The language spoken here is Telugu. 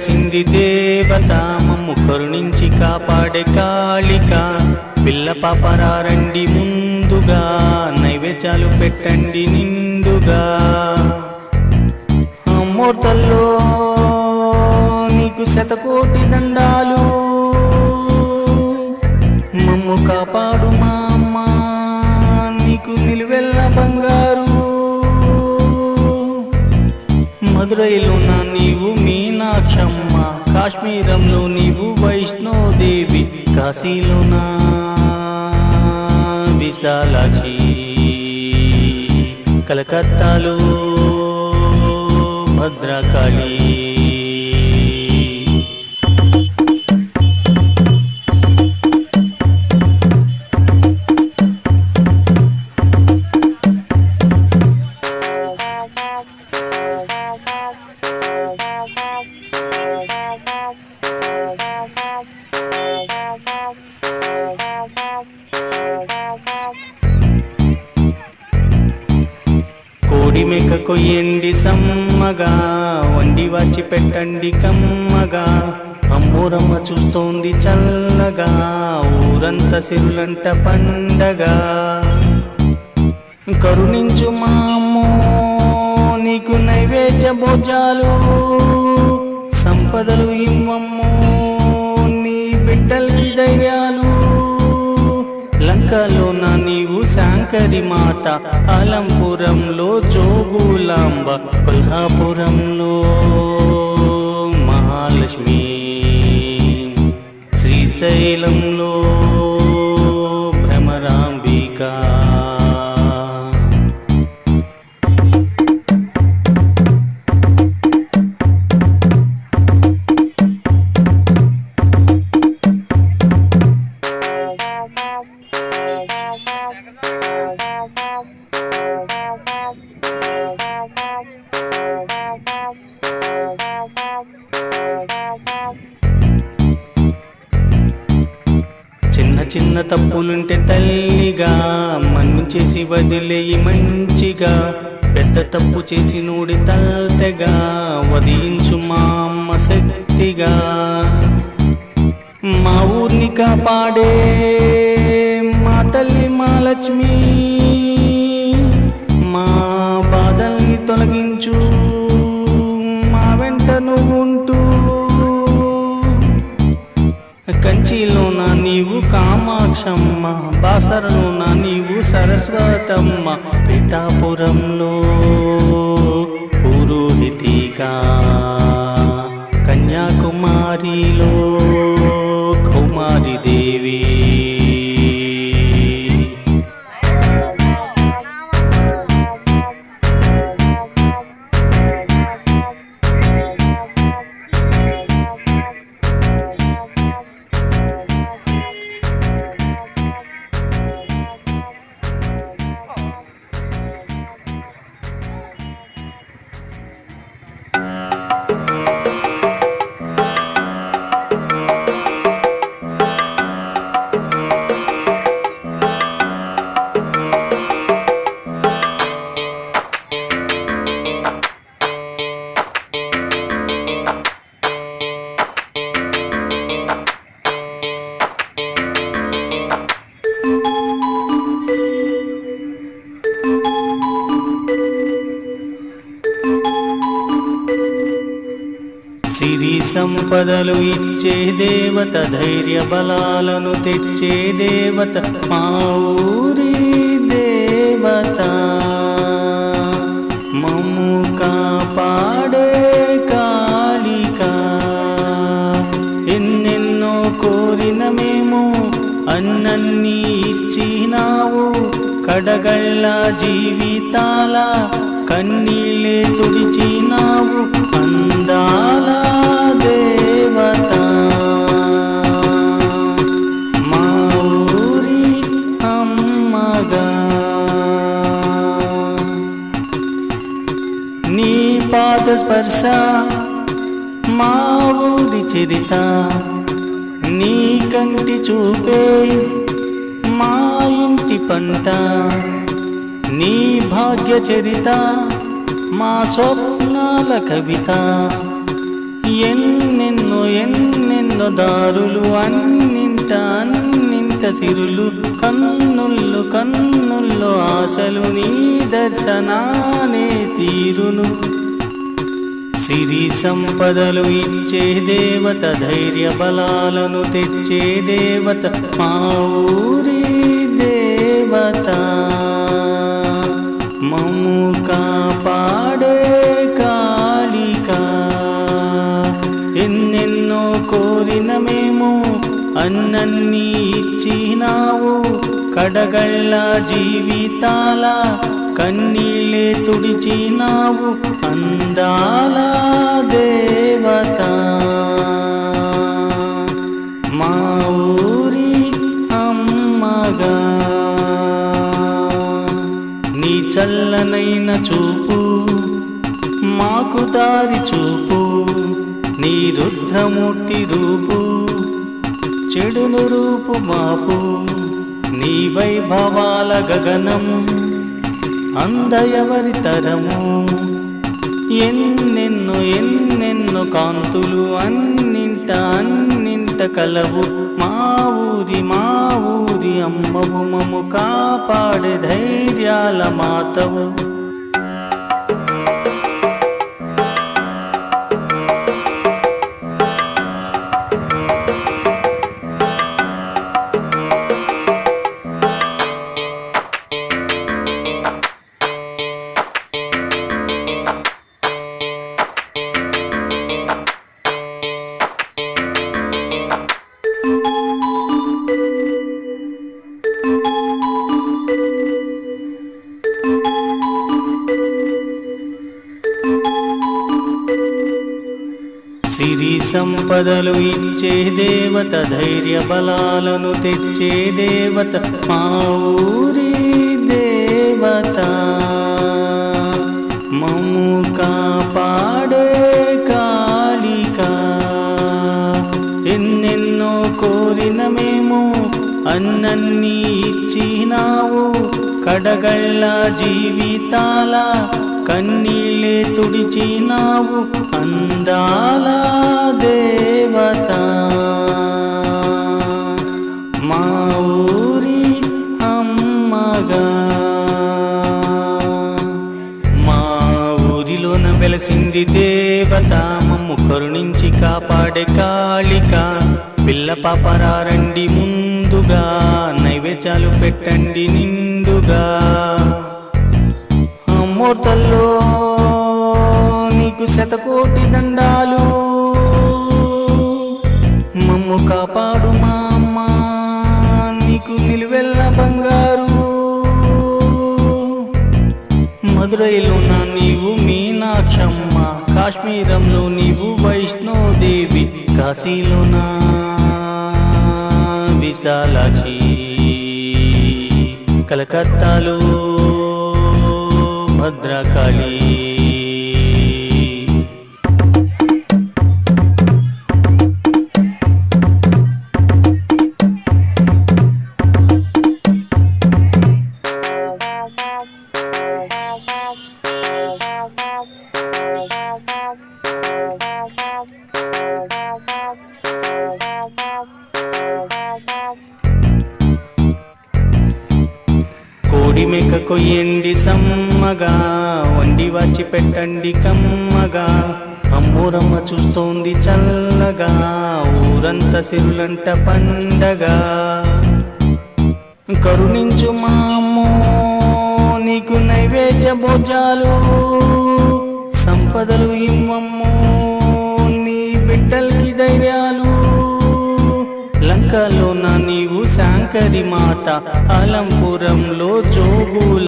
వెలసింది దేవత మమ్ము కరుణించి కాపాడే కాళిక. పిల్ల పాపరారండి ముందుగా నైవేద్యాలు పెట్టండి నిండుగా. అమ్మోర్తల్లో నీకు శతకోటి దండాలు. మమ్ము కాపాడు మా అమ్మ నీకు నిలువెల్ల బంగారు. మదురైలో నా నీవు మీ మీనాక్షమ్మ కాశ్మీరంలో నీవు వైష్ణోదేవి కాశీలో నా విశాలాక్షి కలకత్తాలో భద్రకాళీ. కోడి మేక కొయ్యండి సమ్మగా వండి వచ్చి పెట్టండి కమ్మగా. అమ్మూరమ్మ చూస్తోంది చల్లగా ఊరంతా సిరులంట పండగా. కరుణించు మా అమ్మో నీకు నైవేద్య భోజాలు. సంపదలు ఇమ్మమ్మో నీ బిడ్డలకి ధైర్యాలు. లంకలో నా శాంకరి మాత అలంపురంలో జోగులాంబ కొల్హాపురంలో మహాలక్ష్మి శ్రీశైలంలో చిన్న తప్పులుంటే తల్లిగా మన్నించేసి వదిలేయి మంచిగా. పెద్ద తప్పు చేసి నూడి తల్తెగా వదిలించు మా అమ్మ శక్తిగా. మా ఊర్ని కాపాడే మా తల్లి మా లక్ష్మీ. కామాక్షమ్మ బాసరలోన నీవు సరస్వతమ్మ పిఠాపురంలో పురోహితిగా కన్యాకుమారిలో సంపదలు ఇచ్చే దేవత ధైర్య బలాలను తెచ్చే దేవత మా ఊరి దేవత. మమ్ము కాపాడే కాళిక. ఎన్నెన్నో కోరిన మేము అన్నన్నీ ఇచ్చినావు. కడగళ్ళ జీవితాల కన్నీళ్ళే తుడిచినావు. ఊరి నీ కంటి చూపే మా ఇంటి పంట. నీ భాగ్య చరిత మా స్వప్నాల కవిత. ఎన్నెన్నో ఎన్నెన్నో దారులు అన్నింట అన్నింట సిరులు కన్నుళ్ళు కన్నుల్లో ఆశలు నీ దర్శనానే తీరును. సిరి సంపదలు ఇచ్చే దేవత ధైర్య బలాలను తెచ్చే దేవత మా ఊరి దేవత. మము కాపాడే కాళిక. ఎన్నెన్నో కోరిన మేము అన్నన్ని ఇచ్చినావు. కడగళ్ళ జీవితాల కన్నీళ్ళే తుడిచినావు. అందా చూపు మాకు దారి చూపు నీ రుద్రమూర్తి రూపు చెడును రూపు మాపు నీ వైభవాల గగనం అందయవరి తరము. ఎన్నెన్ను ఎన్నెన్ను కాంతులు అన్నింట అన్నింట కలవు. మా ఊరి మా ఊరి అమ్మవు మము కాపాడే ధైర్యాల మాతవు. సిరి సంపదలు ఇచ్చే దేవత ధైర్య బలాలను తెచ్చే దేవత మా ఊరి దేవత. మము కాపాడే కాళిక. ఎన్నెన్నో కోరిన మేము అన్నన్ని ఇచ్చినావు కడగళ్ళ జీవితాల కన్నీళ్ళే తుడిచినావు అందాల దేవత. మా ఊరి అమ్మగా. మా ఊరిలోన వెలసింది దేవత మమ్ము కరుణించి కాపాడే కాళిక. పిల్ల పాపరారండి నిండుగా నైవేద్యాలు పెట్టండి నిండుగా. అమ్మోర్తల్లో నీకు శతకోటి దండాలు. మమ్ము కాపాడు మా అమ్మ నీకు నిలువెల్ల బంగారు. మధురైలో నా నీవు మీనాక్షమ్మ కాశ్మీరంలో నీవు వైష్ణోదేవి కాశీలో నా విశాలాక్షి. కలకత్తాలో భద్రకాళీ. కోడి మేక కొయ్యండి సమ్మగా వండి వచ్చి పెట్టండి కమ్మగా. అమ్మూరమ్మ చూస్తోంది చల్లగా ఊరంతా సిరులంట పండగా. కరుణించు మా అమ్మో నీకు నైవేద్య భోజాలు. సంపదలు ఇమ్మమ్మో నీ బిడ్డలకి ధైర్యాలు. లంకలో నా నీవు మాట అలంపురంలో జోగుల